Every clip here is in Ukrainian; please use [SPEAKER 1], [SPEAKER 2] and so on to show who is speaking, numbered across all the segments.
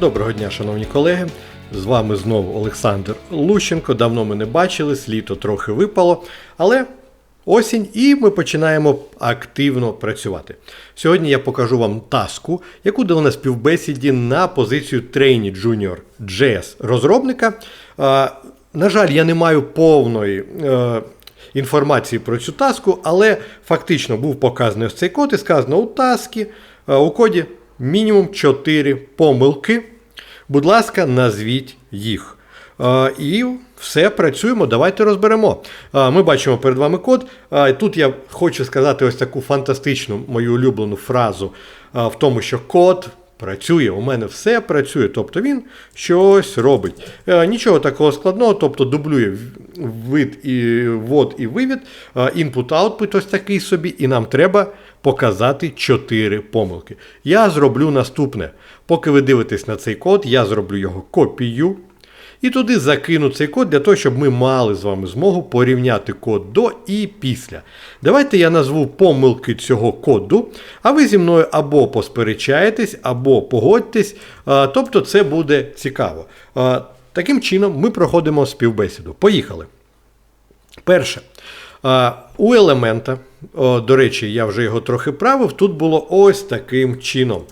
[SPEAKER 1] Доброго дня, шановні колеги. З вами знову Олександр Лущенко. Давно ми не бачились, літо трохи випало, але осінь і ми починаємо активно працювати. Сьогодні я покажу вам таску, яку дали на співбесіді на позицію Trainee Junior JS розробника. На жаль, я не маю повної. е, Інформації про цю таску, але фактично був показаний ось цей код і сказано у таски е, у коді мінімум 4 помилки. Будь ласка, назвіть їх. І все, працюємо, давайте розберемо. Ми бачимо перед вами код. Тут я хочу сказати ось таку фантастичну мою улюблену фразу в тому, що код. Працює, у мене все працює, тобто він щось робить. Нічого такого складного, тобто дублює вид і ввод і вивід, е, input-output ось такий собі, і нам треба показати 4 помилки. Я зроблю наступне. Поки ви дивитесь на цей код, я зроблю його копію. І туди закину цей код для того, щоб ми мали з вами змогу порівняти код до і після. Давайте я назву помилки цього коду, а ви зі мною або посперечаєтесь, або погодьтесь. Тобто це буде цікаво. Таким чином ми проходимо співбесіду. Поїхали. Перше. У елемента, до речі, я вже його трохи правив, тут було ось таким чином.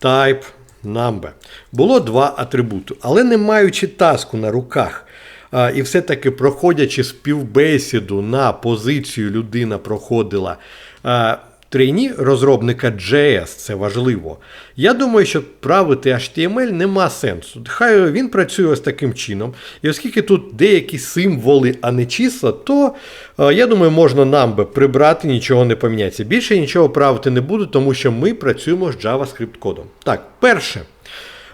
[SPEAKER 1] Type number. Було два атрибути, але не маючи таску на руках. І все-таки проходячи співбесіду на позицію людина проходила. А, розробника JS, це важливо. Я думаю, що правити HTML нема сенсу. Хай він працює ось таким чином. І оскільки тут деякі символи, а не числа, то е, я думаю, можна нам би прибрати, нічого не поміняється. Більше нічого правити не буду, тому що ми працюємо з JavaScript кодом. Так, перше.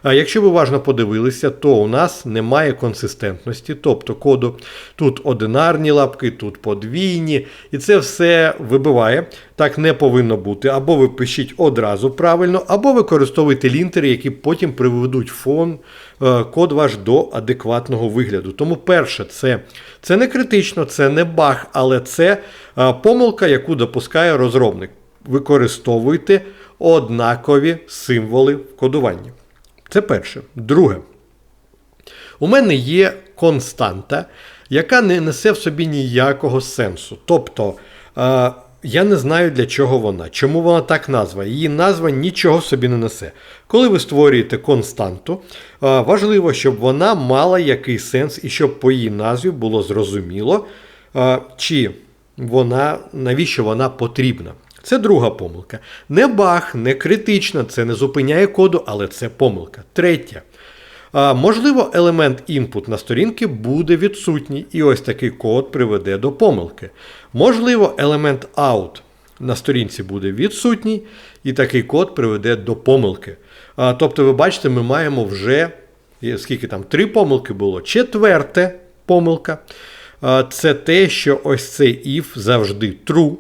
[SPEAKER 1] Якщо ви уважно подивилися, то у нас немає консистентності, тобто коду тут одинарні лапки, тут подвійні, і це все вибиває. Так не повинно бути. Або ви пишіть одразу правильно, або використовуйте лінтери, які потім приведуть фон, е, код ваш до адекватного вигляду. Тому перше, це, це не критично, це не баг, але це е, помилка, яку допускає розробник. Використовуйте однакові символи в кодуванні. Це перше. Друге. У мене є константа, яка не несе в собі ніякого сенсу. Тобто, е, я не знаю, для чого вона, чому вона так назва. Її назва нічого собі не несе. Коли ви створюєте константу, е, важливо, щоб вона мала якийсь сенс і щоб по її назві було зрозуміло, е, чи вона, навіщо вона потрібна. Це друга помилка. Не баг, не критична, це не зупиняє коду, але це помилка. Третє. Можливо, елемент input на сторінки буде відсутній, і ось такий код приведе до помилки. Можливо, елемент out на сторінці буде відсутній, і такий код приведе до помилки. Тобто, ви бачите, ми маємо вже скільки там три помилки було. Четверте помилка. Це те, що ось цей if завжди true.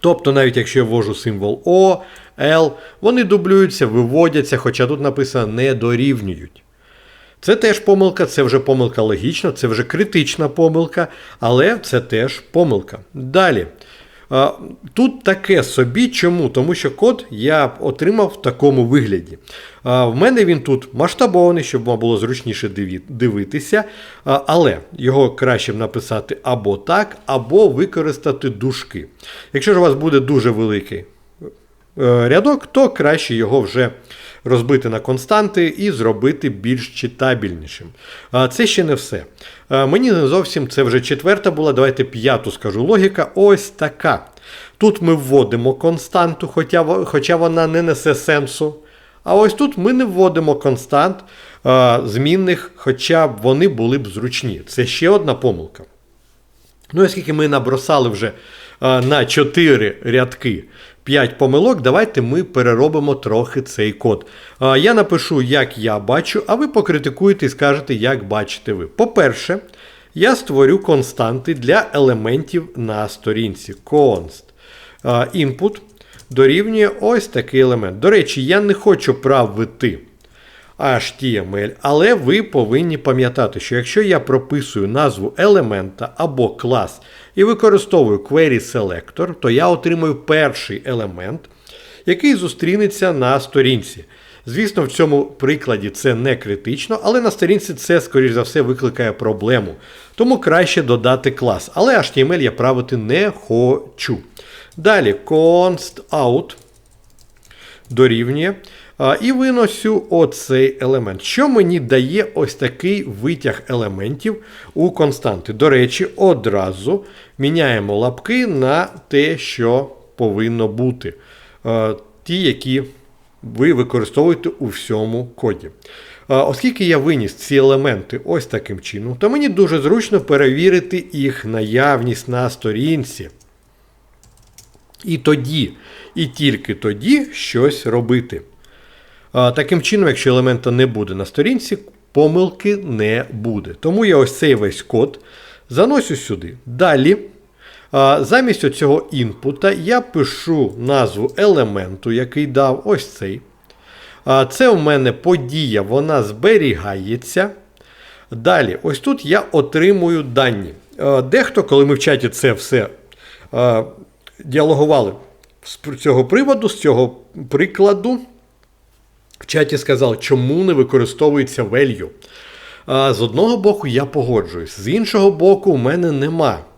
[SPEAKER 1] Тобто, навіть якщо я ввожу символ О, L, вони дублюються, виводяться, хоча тут написано не дорівнюють. Це теж помилка, це вже помилка логічна, це вже критична помилка, але це теж помилка. Далі. Тут таке собі. Чому? Тому що код я отримав в такому вигляді. В мене він тут масштабований, щоб вам було зручніше дивитися. Але його краще написати або так, або використати дужки. Якщо ж у вас буде дуже великий е, рядок, то краще його вже розбити на константи і зробити більш читабельнішим. Це ще не все. Мені не зовсім це вже четверта була. Давайте п'яту скажу. Логіка ось така. Тут ми вводимо константу, хоча, вона не несе сенсу. А ось тут ми не вводимо констант а, змінних, хоча б вони були б зручні. Це ще одна помилка. Ну, оскільки ми набросали вже а, на 4 рядки 5 помилок, давайте ми переробимо трохи цей код. А, я напишу, як я бачу, а ви покритикуєте і скажете, як бачите ви. По-перше, я створю константи для елементів на сторінці. Const. Input дорівнює ось такий елемент. До речі, я не хочу правити. HTML, але ви повинні пам'ятати, що якщо я прописую назву елемента або клас і використовую query selector, то я отримую перший елемент, який зустрінеться на сторінці. Звісно, в цьому прикладі це не критично, але на сторінці це, скоріш за все, викликає проблему. Тому краще додати клас. Але HTML я правити не хочу. Далі, const out дорівнює. І виносю оцей елемент. Що мені дає ось такий витяг елементів у константи. До речі, одразу міняємо лапки на те, що повинно бути. Ті, які ви використовуєте у всьому коді. Оскільки я виніс ці елементи ось таким чином, то мені дуже зручно перевірити їх наявність на сторінці. І тоді, і тільки тоді щось робити. Таким чином, якщо елемента не буде на сторінці, помилки не буде. Тому я ось цей весь код заносю сюди. Далі, замість цього інпута, я пишу назву елементу, який дав ось цей. Це у мене подія, вона зберігається. Далі, ось тут я отримую дані. Дехто, коли ми в чаті це все діалогували з цього приводу, з цього прикладу, в чаті сказав, чому не використовується value. З одного боку, я погоджуюсь, з іншого боку, у мене нема а,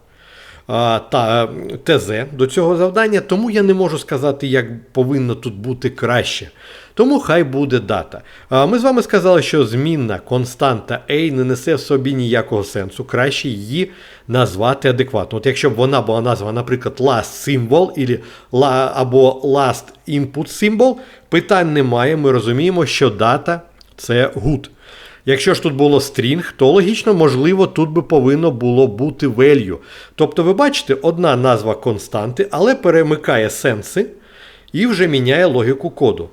[SPEAKER 1] та, ТЗ до цього завдання, тому я не можу сказати, як повинно тут бути краще. Тому хай буде дата. Ми з вами сказали, що змінна константа A не несе в собі ніякого сенсу. Краще її назвати адекватно. От якщо б вона була названа, наприклад, last symbol або last input symbol, питань немає. Ми розуміємо, що дата це good. Якщо ж тут було string, то логічно, можливо, тут би повинно було бути value. Тобто, ви бачите, одна назва константи, але перемикає сенси і вже міняє логіку коду.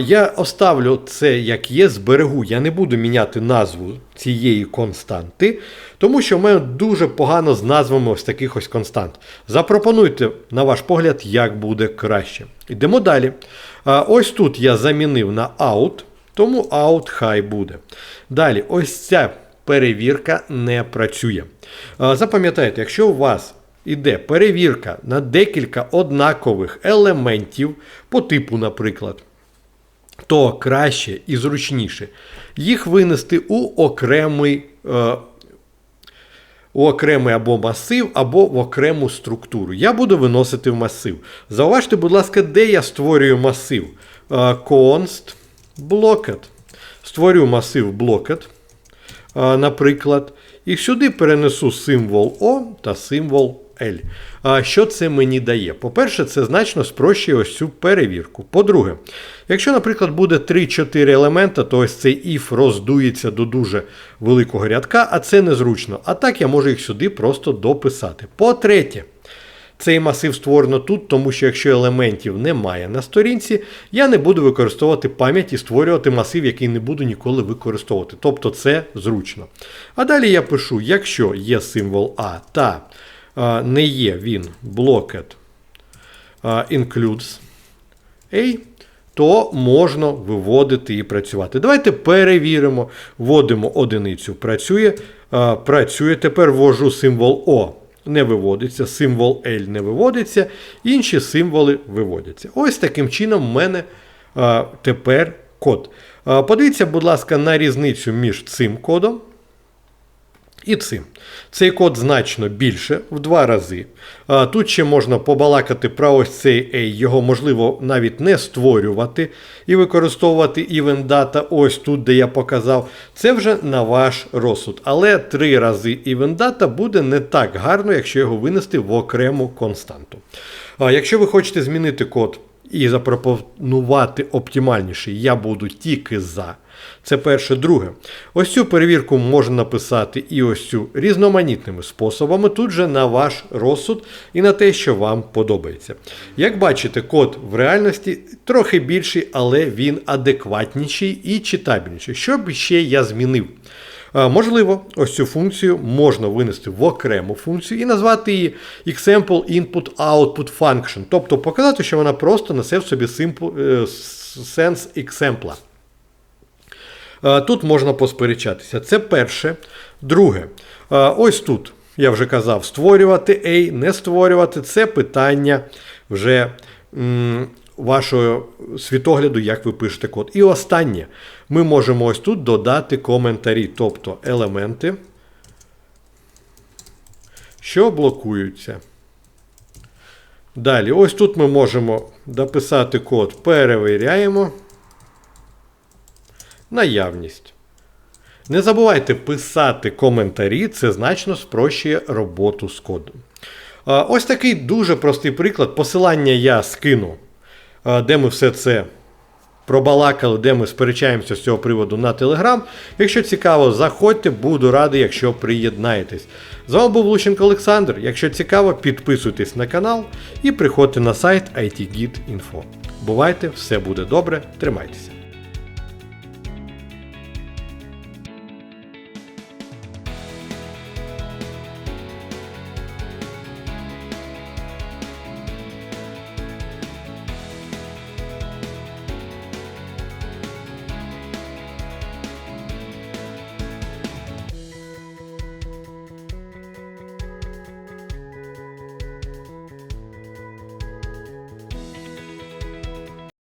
[SPEAKER 1] Я оставлю це як є, зберегу. Я не буду міняти назву цієї константи, тому що в мене дуже погано з назвами ось таких ось констант. Запропонуйте, на ваш погляд, як буде краще. Йдемо далі. Ось тут я замінив на out. Тому out хай буде. Далі, ось ця перевірка не працює. Запам'ятайте, якщо у вас іде перевірка на декілька однакових елементів по типу, наприклад, то краще і зручніше їх винести у окремий. Е, у окремий або масив, або в окрему структуру. Я буду виносити в масив. Зауважте, будь ласка, де я створюю масив. Е, const Blocket. Створю масив Blocket, наприклад. І сюди перенесу символ O та символ L. А що це мені дає? По-перше, це значно спрощує ось цю перевірку. По-друге, якщо, наприклад, буде 3-4 елемента, то ось цей if роздується до дуже великого рядка, а це незручно. А так я можу їх сюди просто дописати. По-третє, цей масив створено тут, тому що якщо елементів немає на сторінці, я не буду використовувати пам'ять і створювати масив, який не буду ніколи використовувати. Тобто це зручно. А далі я пишу, якщо є символ А та а, не є він а, includes A, то можна виводити і працювати. Давайте перевіримо, вводимо одиницю. Працює. Працює. Тепер ввожу символ О не виводиться, символ L не виводиться, інші символи виводяться. Ось таким чином в мене тепер код. Подивіться, будь ласка, на різницю між цим кодом і цим. Цей код значно більше в два рази. Тут ще можна побалакати про ось цей A, його можливо навіть не створювати і використовувати event data ось тут, де я показав. Це вже на ваш розсуд. Але три рази event data буде не так гарно, якщо його винести в окрему константу. Якщо ви хочете змінити код і запропонувати оптимальніший, я буду тільки за. Це перше. Друге. Ось цю перевірку можна написати і ось цю різноманітними способами, тут же на ваш розсуд і на те, що вам подобається. Як бачите, код в реальності трохи більший, але він адекватніший і читабельніший. Що б ще я змінив? Можливо, ось цю функцію можна винести в окрему функцію і назвати її example input output function, тобто показати, що вона просто несе в собі сенс екземпла. Тут можна посперечатися. Це перше. Друге, ось тут, я вже казав, створювати A, не створювати це питання вже вашого світогляду, як ви пишете код. І останнє, ми можемо ось тут додати коментарі, тобто елементи, що блокуються. Далі, ось тут ми можемо дописати код, перевіряємо наявність. Не забувайте писати коментарі, це значно спрощує роботу з кодом. Ось такий дуже простий приклад. Посилання я скину, де ми все це пробалакали, де ми сперечаємося з цього приводу на Телеграм. Якщо цікаво, заходьте, буду радий, якщо приєднаєтесь. З вами був Лущенко Олександр. Якщо цікаво, підписуйтесь на канал і приходьте на сайт ITGIT.info. Бувайте, все буде добре, тримайтеся.